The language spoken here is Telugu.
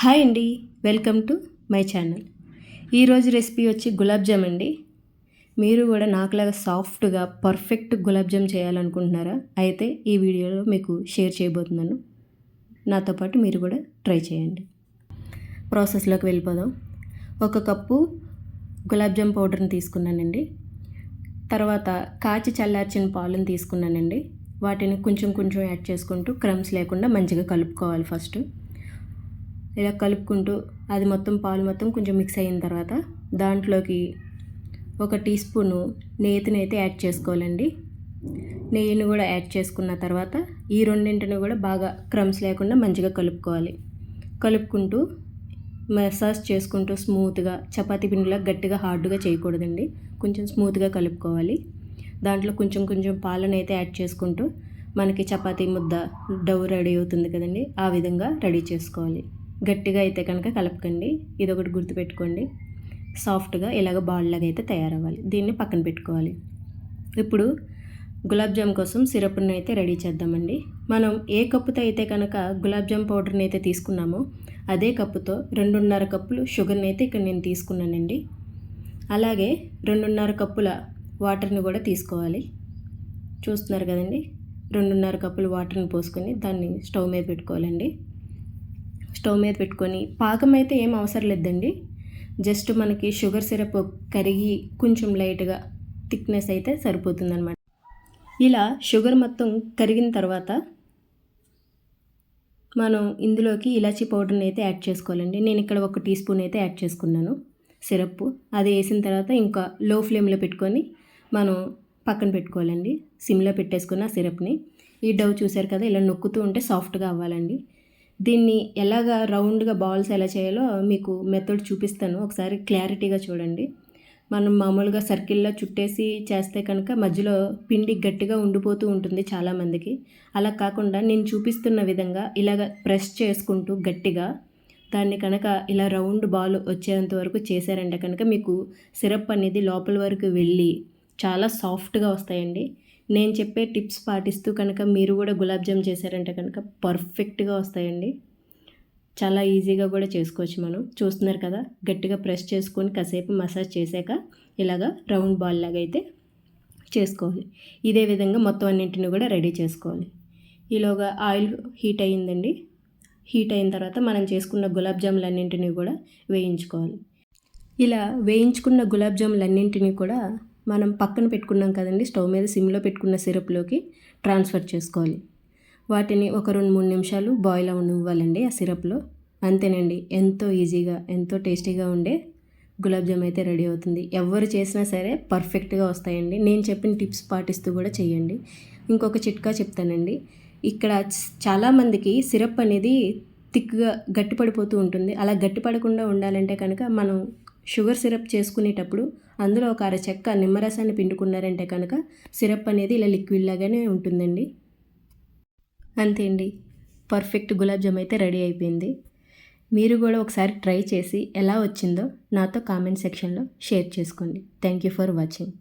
హాయ్ అండి వెల్కమ్ టు మై ఛానల్. ఈరోజు రెసిపీ వచ్చి గులాబ్ జామ్ అండి. మీరు కూడా నాకులాగా సాఫ్ట్గా పర్ఫెక్ట్ గులాబ్ జామ్ చేయాలనుకుంటున్నారా? అయితే ఈ వీడియోలో మీకు షేర్ చేయబోతున్నాను. నాతో పాటు మీరు కూడా ట్రై చేయండి. ప్రాసెస్లోకి వెళ్ళిపోదాం. ఒక కప్పు గులాబ్ జామ్ పౌడర్ని తీసుకున్నానండి. తర్వాత కాచి చల్లార్చిన పాలను తీసుకున్నానండి. వాటిని కొంచెం కొంచెం యాడ్ చేసుకుంటూ క్రమ్స్ లేకుండా మంచిగా కలుపుకోవాలి ఫస్ట్. ఇలా కలుపుకుంటూ అది మొత్తం పాలు మొత్తం కొంచెం మిక్స్ అయిన తర్వాత దాంట్లోకి ఒక టీ స్పూను నేతినైతే యాడ్ చేసుకోవాలండి. నెయ్యిని కూడా యాడ్ చేసుకున్న తర్వాత ఈ రెండింటిని కూడా బాగా క్రమ్స్ లేకుండా మంచిగా కలుపుకోవాలి. కలుపుకుంటూ మసాజ్ చేసుకుంటూ స్మూత్గా చపాతీ పిండిలా గట్టిగా హార్డ్గా చేయకూడదండి. కొంచెం స్మూత్గా కలుపుకోవాలి. దాంట్లో కొంచెం కొంచెం పాలను అయితే యాడ్ చేసుకుంటూ మనకి చపాతీ ముద్ద డవ్ రెడీ అవుతుంది కదండి ఆ విధంగా రెడీ చేసుకోవాలి. గట్టిగా అయితే కనుక కలపకండి. ఇది ఒకటి గుర్తుపెట్టుకోండి. సాఫ్ట్గా ఇలాగ బాల్ లాగా అయితే తయారవ్వాలి. దీన్ని పక్కన పెట్టుకోవాలి. ఇప్పుడు గులాబ్ జామ్ కోసం సిరప్ని అయితే రెడీ చేద్దామండి. మనం ఏ కప్పుతో అయితే కనుక గులాబ్ జామ్ పౌడర్ని అయితే తీసుకున్నామో అదే కప్పుతో రెండున్నర కప్పులు షుగర్ని అయితే ఇక్కడ నేను తీసుకున్నానండి. అలాగే రెండున్నర కప్పుల వాటర్ని కూడా తీసుకోవాలి. చూస్తున్నారు కదండి? రెండున్నర కప్పులు వాటర్ని పోసుకొని దాన్ని స్టవ్ మీద పెట్టుకోవాలండి. స్టవ్ మీద పెట్టుకొని పాకం అయితే ఏం అవసరం లేదండి. జస్ట్ మనకి షుగర్ సిరప్ కరిగి కొంచెం లైట్గా థిక్నెస్ అయితే సరిపోతుందన్నమాట. ఇలా షుగర్ మొత్తం కరిగిన తర్వాత మనం ఇందులోకి ఇలాచీ పౌడర్ని అయితే యాడ్ చేసుకోవాలండి. నేను ఇక్కడ ఒక టీ స్పూన్ అయితే యాడ్ చేసుకున్నాను సిరప్ అది వేసిన తర్వాత ఇంకా లో ఫ్లేమ్లో పెట్టుకొని మనం పక్కన పెట్టుకోవాలండి. సిమ్లో పెట్టేసుకున్న సిరప్ని. ఈ డవ్ చూసారు కదా ఇలా నొక్కుతూ ఉంటే సాఫ్ట్గా అవ్వాలండి. దీన్ని ఎలాగా రౌండ్గా బాల్స్ ఎలా చేయాలో మీకు మెథడ్ చూపిస్తాను. ఒకసారి క్లారిటీగా చూడండి. మనం మామూలుగా సర్కిల్లో చుట్టేసి చేస్తే కనుక మధ్యలో పిండి గట్టిగా ఉండిపోతూ ఉంటుంది చాలామందికి. అలా కాకుండా నేను చూపిస్తున్న విధంగా ఇలాగ ప్రెస్ చేసుకుంటూ గట్టిగా దాన్ని కనుక ఇలా రౌండ్ బాల్ వచ్చేంత వరకు చేశారంటే కనుక మీకు సిరప్ అనేది లోపల వరకు వెళ్ళి చాలా సాఫ్ట్గా వస్తాయండి. నేను చెప్పే టిప్స్ పాటిస్తూ కనుక మీరు కూడా గులాబ్ జామ్ చేశారంటే కనుక పర్ఫెక్ట్గా వస్తాయండి. చాలా ఈజీగా కూడా చేసుకోవచ్చు మనం. చూస్తున్నారు కదా గట్టిగా ప్రెస్ చేసుకొని కాసేపు మసాజ్ చేశాక ఇలాగా రౌండ్ బాల్ లాగా అయితే చేసుకోవాలి. ఇదే విధంగా మొత్తం అన్నింటిని కూడా రెడీ చేసుకోవాలి. ఈలోగా ఆయిల్ హీట్ అయ్యిందండి. హీట్ అయిన తర్వాత మనం చేసుకున్న గులాబ్ జాములన్నింటినీ కూడా వేయించుకోవాలి. ఇలా వేయించుకున్న గులాబ్ జాములన్నింటినీ కూడా మనం పక్కన పెట్టుకున్నాం కదండి స్టవ్ మీద సిమ్లో పెట్టుకున్న సిరప్లోకి ట్రాన్స్ఫర్ చేసుకోవాలి. వాటిని ఒక రెండు మూడు నిమిషాలు బాయిల్ అవ్వనివ్వాలండి ఆ సిరప్లో. అంతేనండి ఎంతో ఈజీగా ఎంతో టేస్టీగా ఉండే గులాబ్ జామ్ అయితే రెడీ అవుతుంది. ఎవరు చేసినా సరే పర్ఫెక్ట్గా వస్తాయండి. నేను చెప్పిన టిప్స్ పాటిస్తూ కూడా చేయండి. ఇంకొక చిట్కా చెప్తానండి. ఇక్కడ చాలామందికి సిరప్ అనేది థిక్గా గట్టిపడిపోతూ ఉంటుంది. అలా గట్టిపడకుండా ఉండాలంటే కనుక మనం షుగర్ సిరప్ చేసుకునేటప్పుడు అందులో ఒక అర చెక్క నిమ్మరసాన్ని పిండుకున్నారంటే కనుక సిరప్ అనేది ఇలా లిక్విడ్ లాగానే ఉంటుందండి. అంతే అండి. పర్ఫెక్ట్ గులాబ్ జామ్ అయితే రెడీ అయిపోయింది. మీరు కూడా ఒకసారి ట్రై చేసి ఎలా వచ్చిందో నాతో కామెంట్ సెక్షన్లో షేర్ చేసుకోండి. Thank you for watching.